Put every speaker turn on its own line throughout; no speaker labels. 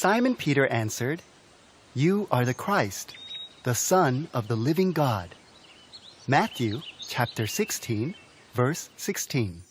Simon Peter answered, You are the Christ, the Son of the living God. Matthew chapter 16, verse 16.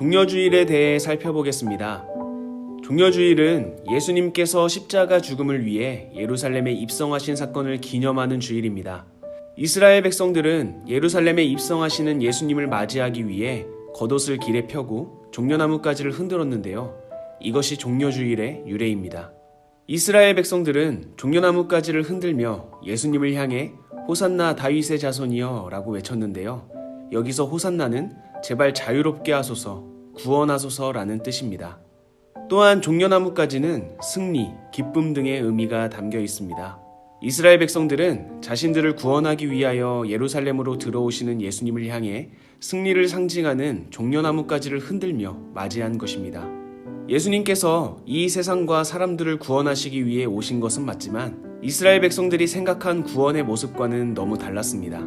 종려주일에 대해 살펴보겠습니다. 종려주일은 예수님께서 십자가 죽음을 위해 예루살렘에 입성하신 사건을 기념하는 주일입니다. 이스라엘 백성들은 예루살렘에 입성하시는 예수님을 맞이하기 위해 겉옷을 길에 펴고 종려나무가지를 흔들었는데요. 이것이 종려주일의 유래입니다. 이스라엘 백성들은 종려나무가지를 흔들며 예수님을 향해 호산나 다윗의 자손이여 라고 외쳤는데요. 여기서 호산나는 제발 자유롭게 하소서, 구원하소서라는 뜻입니다. 또한 종려나무까지는 승리, 기쁨 등의 의미가 담겨 있습니다. 이스라엘 백성들은 자신들을 구원하기 위하여 예루살렘으로 들어오시는 예수님을 향해 승리를 상징하는 종려나무까지를 흔들며 맞이한 것입니다. 예수님께서 이 세상과 사람들을 구원하시기 위해 오신 것은 맞지만 이스라엘 백성들이 생각한 구원의 모습과는 너무 달랐습니다.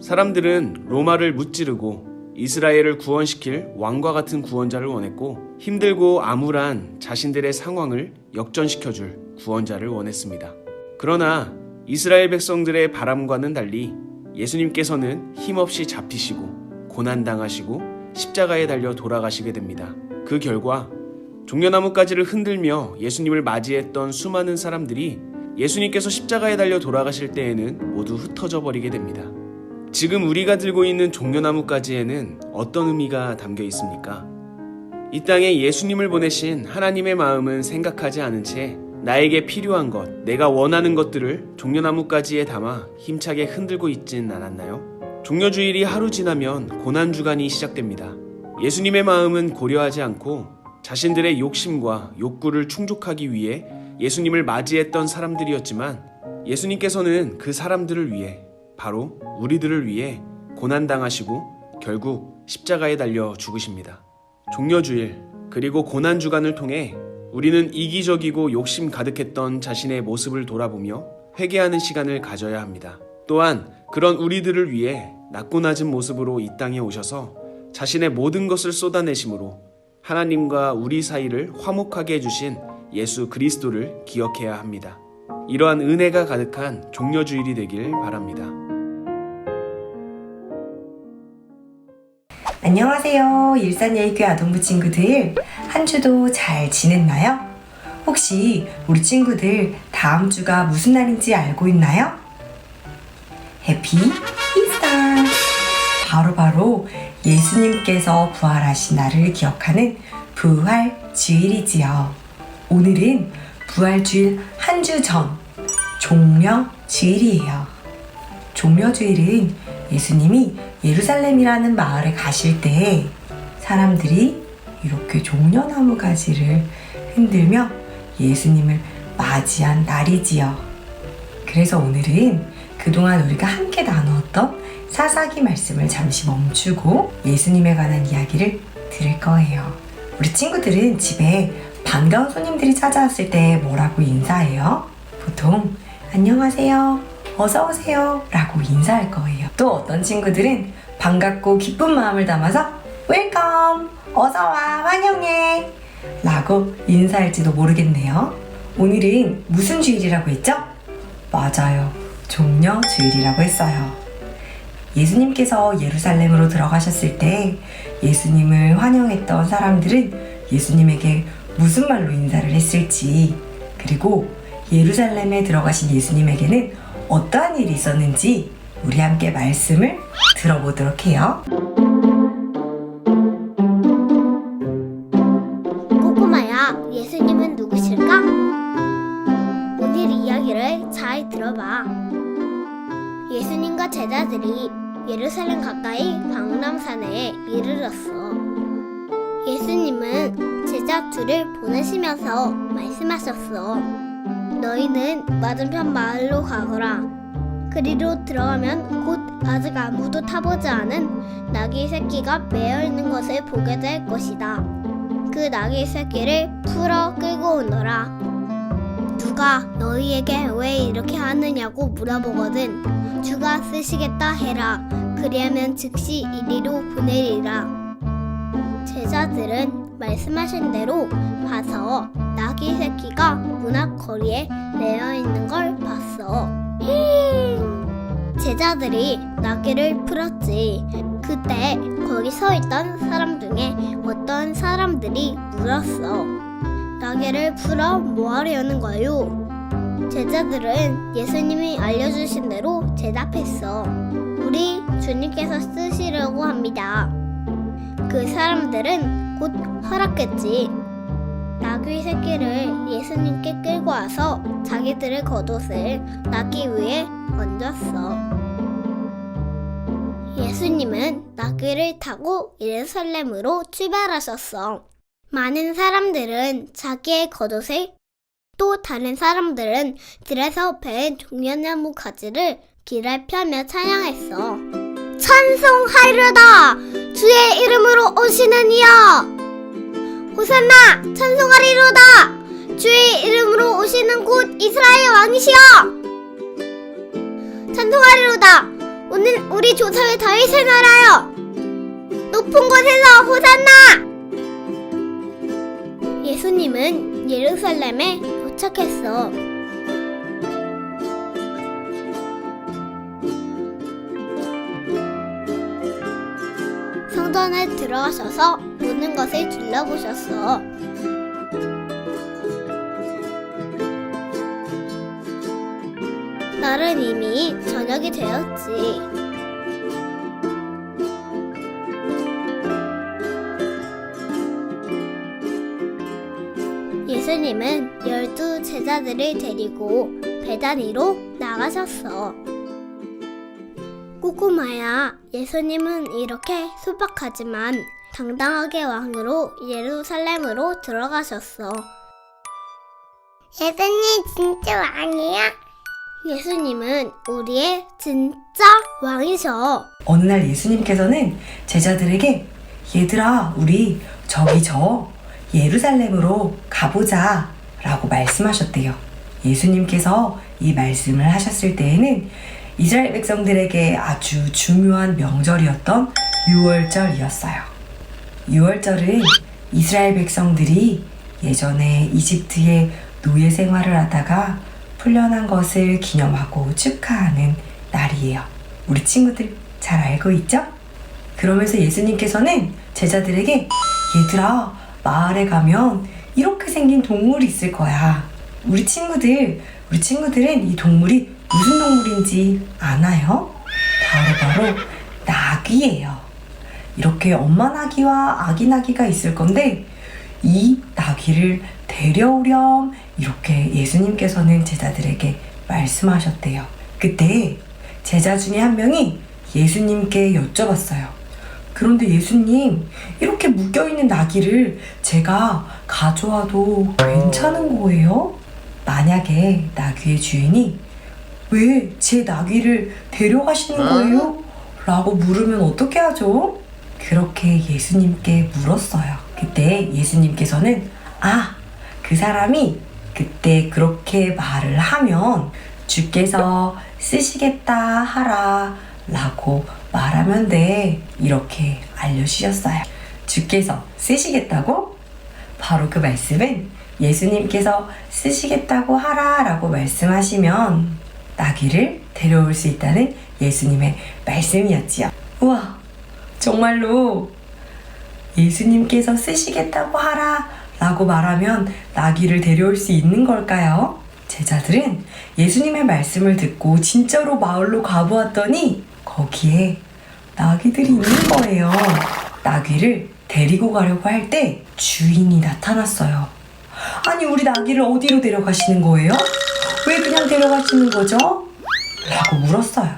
사람들은 로마를 무찌르고 이스라엘을 구원시킬 왕과 같은 구원자를 원했고 힘들고 암울한 자신들의 상황을 역전시켜줄 구원자를 원했습니다. 그러나 이스라엘 백성들의 바람과는 달리 예수님께서는 힘없이 잡히시고 고난당하시고 십자가에 달려 돌아가시게 됩니다. 그 결과 종려나무가지를 흔들며 예수님을 맞이했던 수많은 사람들이 예수님께서 십자가에 달려 돌아가실 때에는 모두 흩어져 버리게 됩니다. 지금 우리가 들고 있는 종려나무가지에는 어떤 의미가 담겨 있습니까? 이 땅에 예수님을 보내신 하나님의 마음은 생각하지 않은 채 나에게 필요한 것, 내가 원하는 것들을 종려나무가지에 담아 힘차게 흔들고 있진 않았나요? 종려주일이 하루 지나면 고난주간이 시작됩니다. 예수님의 마음은 고려하지 않고 자신들의 욕심과 욕구를 충족하기 위해 예수님을 맞이했던 사람들이었지만 예수님께서는 그 사람들을 위해 바로 우리들을 위해 고난당하시고 결국 십자가에 달려 죽으십니다. 종려주일 그리고 고난 주간을 통해 우리는 이기적이고 욕심 가득했던 자신의 모습을 돌아보며 회개하는 시간을 가져야 합니다. 또한 그런 우리들을 위해 낮고 낮은 모습으로 이 땅에 오셔서 자신의 모든 것을 쏟아내심으로 하나님과 우리 사이를 화목하게 해주신 예수 그리스도를 기억해야 합니다. 이러한 은혜가 가득한 종려주일이 되길 바랍니다.
안녕하세요. 일산예의교 아동부 친구들. 한 주도 잘 지냈나요? 혹시 우리 친구들 다음 주가 무슨 날인지 알고 있나요? 해피 이스터! 바로바로 예수님께서 부활하신 날을 기억하는 부활 주일이지요. 오늘은 부활 주일 한 주 전, 종려 주일이에요. 종려 주일은 예수님이 예루살렘이라는 마을에 가실 때 사람들이 이렇게 종려나무 가지를 흔들며 예수님을 맞이한 날이지요. 그래서 오늘은 그동안 우리가 함께 나누었던 사사기 말씀을 잠시 멈추고 예수님에 관한 이야기를 들을 거예요. 우리 친구들은 집에 반가운 손님들이 찾아왔을 때 뭐라고 인사해요? 보통 안녕하세요. 어서 오세요. 라고 인사할 거예요. 또 어떤 친구들은 반갑고 기쁜 마음을 담아서 웰컴. 어서 와. 환영해. 라고 인사할지도 모르겠네요. 오늘은 무슨 주일이라고 했죠? 맞아요. 종려 주일이라고 했어요. 예수님께서 예루살렘으로 들어가셨을 때 예수님을 환영했던 사람들은 예수님에게 무슨 말로 인사를 했을지 그리고 예루살렘에 들어가신 예수님에게는 어떠한 일이 있었는지 우리 함께 말씀을 들어보도록 해요.
꼬꼬마야, 예수님은 누구실까? 오늘 이야기를 잘 들어봐. 예수님과 제자들이 예루살렘 가까이 방람산에 이르렀어. 예수님은 제자 둘을 보내시면서 말씀하셨어. 너희는 맞은편 마을로 가거라. 그리로 들어가면 곧 아직 아무도 타보지 않은 나귀 새끼가 매어 있는 것을 보게 될 것이다. 그 나귀 새끼를 풀어 끌고 오너라. 누가 너희에게 왜 이렇게 하느냐고 물어보거든. 주가 쓰시겠다 해라. 그리하면 즉시 이리로 보내리라. 제자들은 말씀하신 대로 봐서 나귀 새끼가 문 앞 거리에 내어 있는 걸 봤어. 힝! 제자들이 나귀를 풀었지. 그때 거기 서 있던 사람 중에 어떤 사람들이 물었어. 나귀를 풀어 뭐 하려는 거요? 제자들은 예수님이 알려주신 대로 대답했어. 우리 주님께서 쓰시려고 합니다. 그 사람들은 곧 허락했지. 나귀 새끼를 예수님께 끌고 와서 자기들의 겉옷을 나귀 위에 얹었어. 예수님은 나귀를 타고 예루살렘으로 출발하셨어. 많은 사람들은 자기의 겉옷을 또 다른 사람들은 들에서 베은 종려나무 가지를 길에 펴며 찬양했어. 찬송하리로다! 주의 이름으로 오시는 이여! 호산나! 찬송하리로다! 주의 이름으로 오시는 곳 이스라엘 왕이시여! 찬송하리로다! 오늘 우리 조상의 다윗의 나라여! 높은 곳에서 호산나! 예수님은 예루살렘에 도착했어. 성전에 들어가셔서 모든 것을 둘러보셨어. 날은 이미 저녁이 되었지. 예수님은 열두 제자들을 데리고 배단 위로 나가셨어. 꼬꼬마야, 예수님은 이렇게 소박하지만 당당하게 왕으로 예루살렘으로 들어가셨어.
예수님 진짜 왕이야?
예수님은 우리의 진짜 왕이셔.
어느 날 예수님께서는 제자들에게 얘들아, 우리 저기 저 예루살렘으로 가보자 라고 말씀하셨대요. 예수님께서 이 말씀을 하셨을 때에는 이스라엘 백성들에게 아주 중요한 명절이었던 6월절이었어요. 6월절은 이스라엘 백성들이 예전에 이집트의 노예 생활을 하다가 풀려난 것을 기념하고 축하하는 날이에요. 우리 친구들 잘 알고 있죠? 그러면서 예수님께서는 제자들에게 얘들아 마을에 가면 이렇게 생긴 동물이 있을 거야. 우리 친구들 우리 친구들은 이 동물이 무슨 동물인지 아나요? 바로 바로 나귀예요. 이렇게 엄마 나귀와 아기 나귀가 있을 건데 이 나귀를 데려오렴 이렇게 예수님께서는 제자들에게 말씀하셨대요. 그때 제자 중에 한 명이 예수님께 여쭤봤어요. 그런데 예수님, 이렇게 묶여있는 나귀를 제가 가져와도 괜찮은 거예요? 만약에 나귀의 주인이 왜 제 나귀를 데려가시는 거예요? 라고 물으면 어떻게 하죠? 그렇게 예수님께 물었어요. 그때 예수님께서는 아, 그 사람이 그때 그렇게 말을 하면 주께서 쓰시겠다 하라 라고 말하면 돼. 이렇게 알려주셨어요. 주께서 쓰시겠다고? 바로 그 말씀은 예수님께서 쓰시겠다고 하라 라고 말씀하시면 나귀를 데려올 수 있다는 예수님의 말씀이었지요. 우와, 정말로 예수님께서 쓰시겠다고 하라 라고 말하면 나귀를 데려올 수 있는 걸까요? 제자들은 예수님의 말씀을 듣고 진짜로 마을로 가보았더니 거기에 나귀들이 있는 거예요. 나귀를 데리고 가려고 할 때 주인이 나타났어요. 아니, 우리 나귀를 어디로 데려가시는 거예요? 왜 그냥 데려가시는 거죠? 라고 물었어요.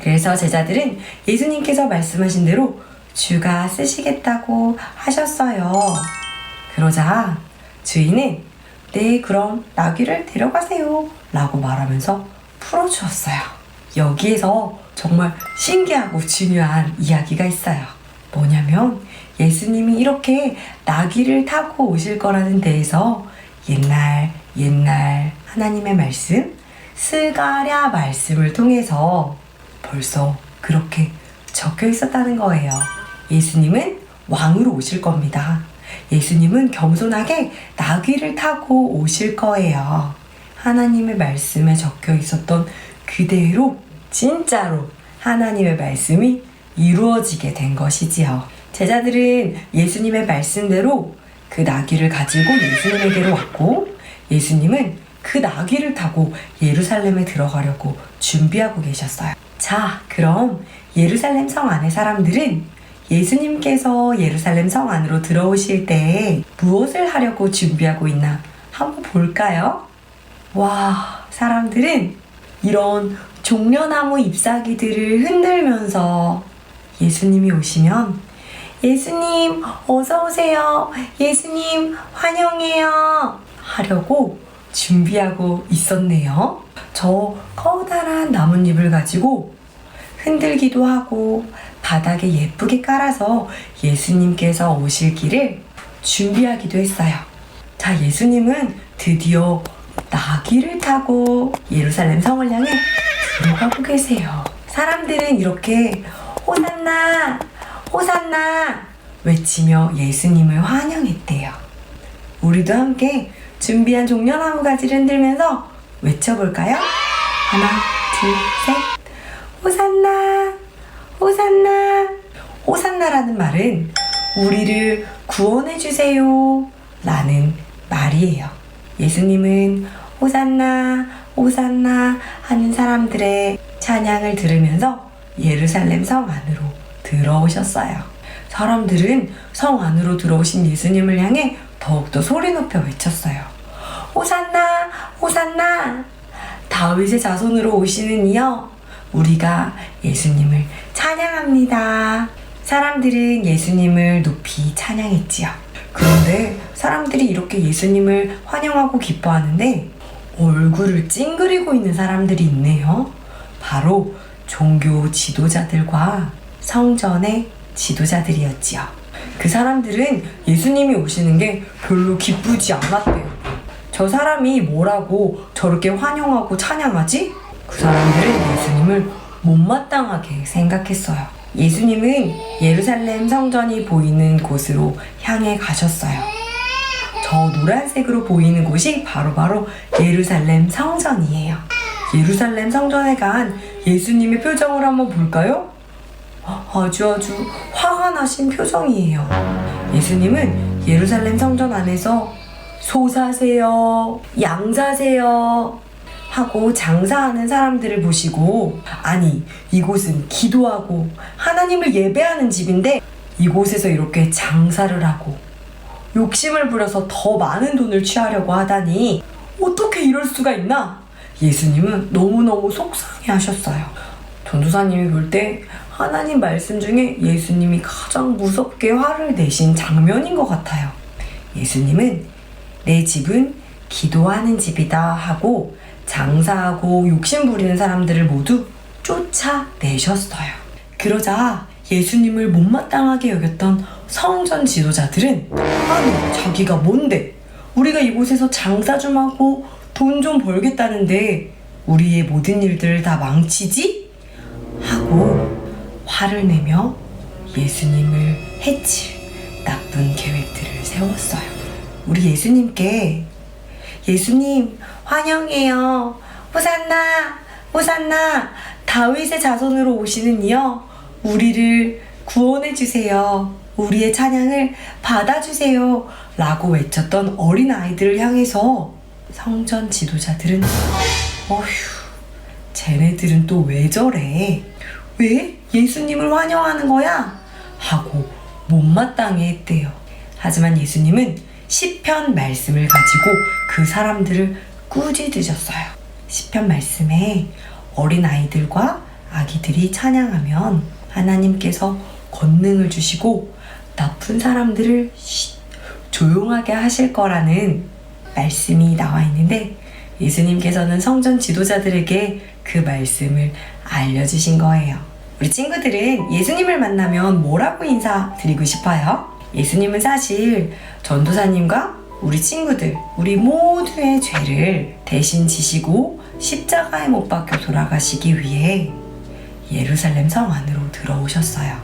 그래서 제자들은 예수님께서 말씀하신 대로 주가 쓰시겠다고 하셨어요. 그러자 주인은 네, 그럼 나귀를 데려가세요. 라고 말하면서 풀어주었어요. 여기에서 정말 신기하고 중요한 이야기가 있어요. 뭐냐면 예수님이 이렇게 나귀를 타고 오실 거라는 데에서 옛날, 옛날 하나님의 말씀, 스가랴 말씀을 통해서 벌써 그렇게 적혀 있었다는 거예요. 예수님은 왕으로 오실 겁니다. 예수님은 겸손하게 나귀를 타고 오실 거예요. 하나님의 말씀에 적혀 있었던 그대로 진짜로 하나님의 말씀이 이루어지게 된 것이지요. 제자들은 예수님의 말씀대로 그 나귀를 가지고 예수님에게로 왔고 예수님은 그 나귀를 타고 예루살렘에 들어가려고 준비하고 계셨어요. 자, 그럼 예루살렘 성 안의 사람들은 예수님께서 예루살렘 성 안으로 들어오실 때 무엇을 하려고 준비하고 있나 한번 볼까요? 와, 사람들은 이런 종려나무 잎사귀들을 흔들면서 예수님이 오시면 예수님 어서 오세요. 예수님 환영해요. 하려고 준비하고 있었네요. 저 커다란 나뭇잎을 가지고 흔들기도 하고 바닥에 예쁘게 깔아서 예수님께서 오실 길을 준비하기도 했어요. 자, 예수님은 드디어 나귀를 타고 예루살렘 성을 향해 들어가고 계세요. 사람들은 이렇게 호산나, 호산나 외치며 예수님을 환영했대요. 우리도 함께 준비한 종려나무 가지를 흔들면서 외쳐볼까요? 하나, 둘, 셋. 호산나, 호산나. 호산나라는 말은 우리를 구원해주세요. 라는 말이에요. 예수님은 호산나, 호산나 하는 사람들의 찬양을 들으면서 예루살렘 성 안으로 들어오셨어요. 사람들은 성 안으로 들어오신 예수님을 향해 더욱더 소리 높여 외쳤어요. 호산나, 호산나! 다윗의 자손으로 오시는 이여, 우리가 예수님을 찬양합니다. 사람들은 예수님을 높이 찬양했지요. 그런데 사람들이 이렇게 예수님을 환영하고 기뻐하는데 얼굴을 찡그리고 있는 사람들이 있네요. 바로 종교 지도자들과 성전의 지도자들이었지요. 그 사람들은 예수님이 오시는 게 별로 기쁘지 않았대요. 저 사람이 뭐라고 저렇게 환영하고 찬양하지? 그 사람들은 예수님을 못마땅하게 생각했어요. 예수님은 예루살렘 성전이 보이는 곳으로 향해 가셨어요. 저 노란색으로 보이는 곳이 바로바로 예루살렘 성전이에요. 예루살렘 성전에 간 예수님의 표정을 한번 볼까요? 아주 아주 화가 나신 표정이에요. 예수님은 예루살렘 성전 안에서 소 사세요, 양 사세요 하고 장사하는 사람들을 보시고 아니 이곳은 기도하고 하나님을 예배하는 집인데 이곳에서 이렇게 장사를 하고 욕심을 부려서 더 많은 돈을 취하려고 하다니 어떻게 이럴 수가 있나? 예수님은 너무너무 속상해 하셨어요. 전도사님이 볼 때 하나님 말씀 중에 예수님이 가장 무섭게 화를 내신 장면인 것 같아요. 예수님은 내 집은 기도하는 집이다 하고 장사하고 욕심 부리는 사람들을 모두 쫓아내셨어요. 그러자 예수님을 못마땅하게 여겼던 성전 지도자들은 아니 자기가 뭔데 우리가 이곳에서 장사 좀 하고 돈 좀 벌겠다는데 우리의 모든 일들을 다 망치지? 하고 화를 내며 예수님을 해칠 나쁜 계획들을 세웠어요. 우리 예수님께 예수님 환영해요. 호산나 호산나 다윗의 자손으로 오시는 이여 우리를 구원해 주세요. 우리의 찬양을 받아 주세요. 라고 외쳤던 어린 아이들을 향해서 성전 지도자들은 어휴 쟤네들은 또 왜 저래? 왜 예수님을 환영하는 거야? 하고 못마땅해 했대요. 하지만 예수님은 시편 말씀을 가지고 그 사람들을 꾸짖으셨어요. 시편 말씀에 어린 아이들과 아기들이 찬양하면 하나님께서 권능을 주시고 나쁜 사람들을 쉿, 조용하게 하실 거라는 말씀이 나와 있는데 예수님께서는 성전 지도자들에게 그 말씀을 알려주신 거예요. 우리 친구들은 예수님을 만나면 뭐라고 인사드리고 싶어요? 예수님은 사실 전도사님과 우리 친구들, 우리 모두의 죄를 대신 지시고 십자가에 못 박혀 돌아가시기 위해 예루살렘 성 안으로 들어오셨어요.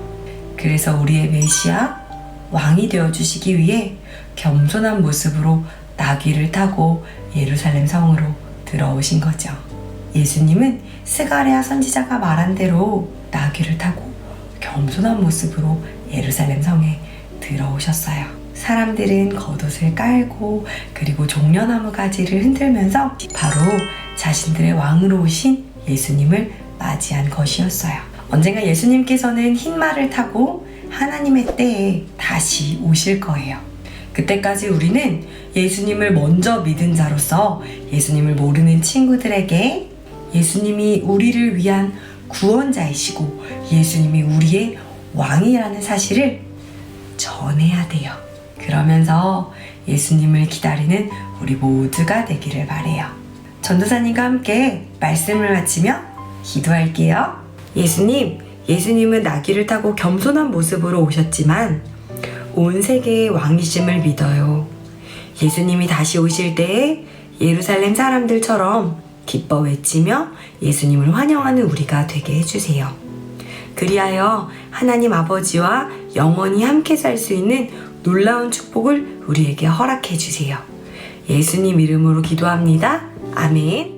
그래서 우리의 메시아 왕이 되어 주시기 위해 겸손한 모습으로 나귀를 타고 예루살렘 성으로 들어오신 거죠. 예수님은 스가랴 선지자가 말한 대로 나귀를 타고 겸손한 모습으로 예루살렘 성에 들어오셨어요. 사람들은 겉옷을 깔고 그리고 종려나무 가지를 흔들면서 바로 자신들의 왕으로 오신 예수님을 맞이한 것이었어요. 언젠가 예수님께서는 흰 말을 타고 하나님의 때에 다시 오실 거예요. 그때까지 우리는 예수님을 먼저 믿은 자로서 예수님을 모르는 친구들에게 예수님이 우리를 위한 구원자이시고 예수님이 우리의 왕이라는 사실을 전해야 돼요. 그러면서 예수님을 기다리는 우리 모두가 되기를 바래요. 전도사님과 함께 말씀을 마치며 기도할게요. 예수님, 예수님은 나귀를 타고 겸손한 모습으로 오셨지만 온 세계의 왕이심을 믿어요. 예수님이 다시 오실 때에 예루살렘 사람들처럼 기뻐 외치며 예수님을 환영하는 우리가 되게 해주세요. 그리하여 하나님 아버지와 영원히 함께 살 수 있는 놀라운 축복을 우리에게 허락해 주세요. 예수님 이름으로 기도합니다. 아멘.